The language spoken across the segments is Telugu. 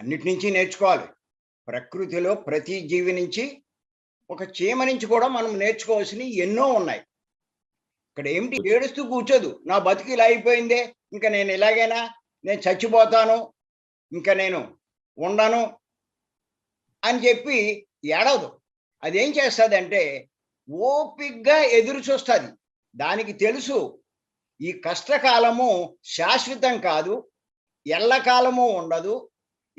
అన్నిటి నుంచి నేర్చుకోవాలి. ప్రకృతిలో ప్రతి జీవి నుంచి ఒక చీమ నుంచి కూడా మనం నేర్చుకోవాల్సినవి ఎన్నో ఉన్నాయి. ఇక్కడ ఏమిటి? ఏడుస్తూ కూర్చోదు. నా బతుకు ఇలా అయిపోయిందే. ఇంకా నేను ఇలాగైనా నేను చచ్చిపోతాను. ఇంకా నేను ఉండను అని చెప్పి ఏడవదు. అదేం చేస్తుందంటే ఓపిగ్గా ఎదురు చూస్తుంది. దానికి తెలుసు ఈ కష్టకాలము శాశ్వతం కాదు. ఎల్లకాలము ఉండదు.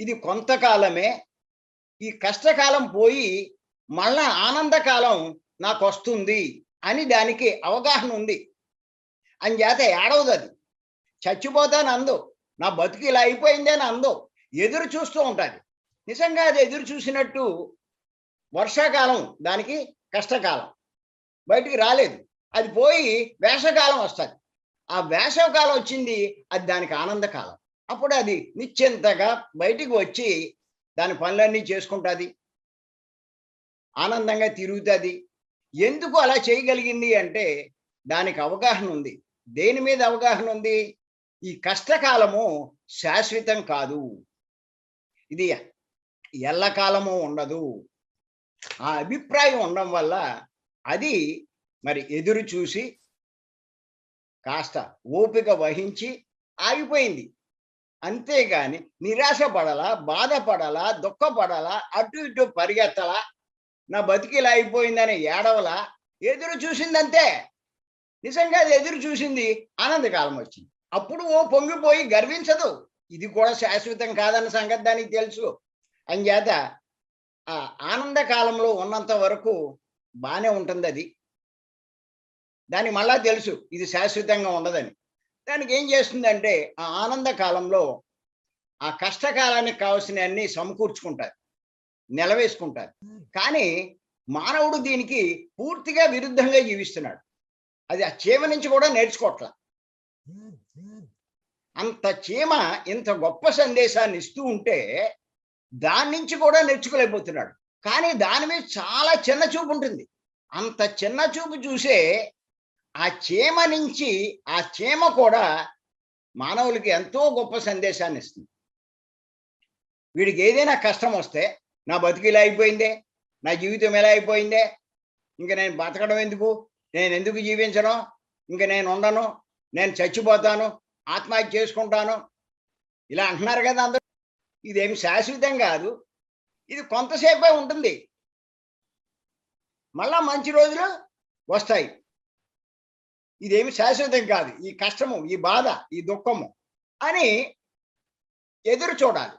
ఇది కొంతకాలమే. ఈ కష్టకాలం పోయి మళ్ళా ఆనందకాలం నాకు వస్తుంది అని దానికి అవగాహన ఉంది. అని చేత ఏడవదు అది చచ్చిపోతాను అందు నా బతుకు ఇలా అయిపోయింది అని అందు ఎదురు చూస్తూ ఉంటుంది. నిజంగా అది ఎదురు చూసినట్టు వర్షాకాలం దానికి కష్టకాలం. బయటికి రాలేదు. అది పోయి వేసవకాలం వస్తుంది. ఆ వేసవకాలం వచ్చింది అది దానికి ఆనందకాలం. అప్పుడు అది నిశ్చింతగా బయటికి వచ్చి దాని పనులన్నీ చేసుకుంటుంది. ఆనందంగా తిరుగుతుంది. ఎందుకు అలా చేయగలిగింది అంటే దానికి అవగాహన ఉంది. దేని మీద అవగాహన ఉంది? ఈ కష్టకాలము శాశ్వతం కాదు. ఇది ఎల్లకాలము ఉండదు. ఆ అభిప్రాయం ఉండడం వల్ల అది మరి ఎదురు చూసి కాస్త ఓపిక వహించి ఆగిపోయింది. అంతేగాని నిరాశ పడాలా బాధపడలా దుఃఖపడాలా అటు ఇటు పరిగెత్తలా నా బతికి ఇలా అయిపోయిందని ఏడవలా ఎదురు చూసింది అంతే నిజంగా అది ఎదురు చూసింది ఆనందకాలం వచ్చింది. అప్పుడు ఓ పొంగిపోయి గర్వించదు. ఇది కూడా శాశ్వతం కాదన్న సంగతి దానికి తెలుసు. అంచేత ఆ ఆనంద కాలంలో ఉన్నంత వరకు బాగానే ఉంటుంది అది దాని మళ్ళా తెలుసు ఇది శాశ్వతంగా ఉండదని కనుక ఏం చేస్తుందంటే ఆ ఆనంద కాలంలో ఆ కష్టకాలానికి కావాల్సిన అన్ని సమకూర్చుకుంటారు నిలవేసుకుంటారు. కానీ మానవుడు దీనికి పూర్తిగా విరుద్ధంగా జీవిస్తున్నాడు. అది ఆ చీమ నుంచి కూడా నేర్చుకోవట్ల అంత చీమ ఇంత గొప్ప సందేశాన్ని ఇస్తూ ఉంటే దాని నుంచి కూడా నేర్చుకోలేకపోతున్నాడు. కానీ దాని మీద చాలా చిన్న చూపు ఉంటుంది అంత చిన్న చూపు చూసే ఆ చీమ నుంచి ఆ చీమ కూడా మానవులకి ఎంతో గొప్ప సందేశాన్ని ఇస్తుంది. వీడికి ఏదైనా కష్టం వస్తే నా బతుకు ఇలా అయిపోయిందే నా జీవితం ఎలా అయిపోయిందే ఇంకా నేను బతకడం ఎందుకు నేను ఎందుకు జీవించను ఇంకా నేను ఉండను నేను చచ్చిపోతాను ఆత్మహత్య చేసుకుంటాను ఇలా అంటున్నారు కదా అందరూ. ఇదేమి శాశ్వతం కాదు ఇది కొంతసేపే ఉంటుంది. మళ్ళా మంచి రోజులు వస్తాయి. ఇదేమి శాశ్వతం కాదు. ఈ కష్టము ఈ బాధ ఈ దుఃఖము అని ఎదురు చూడాలి.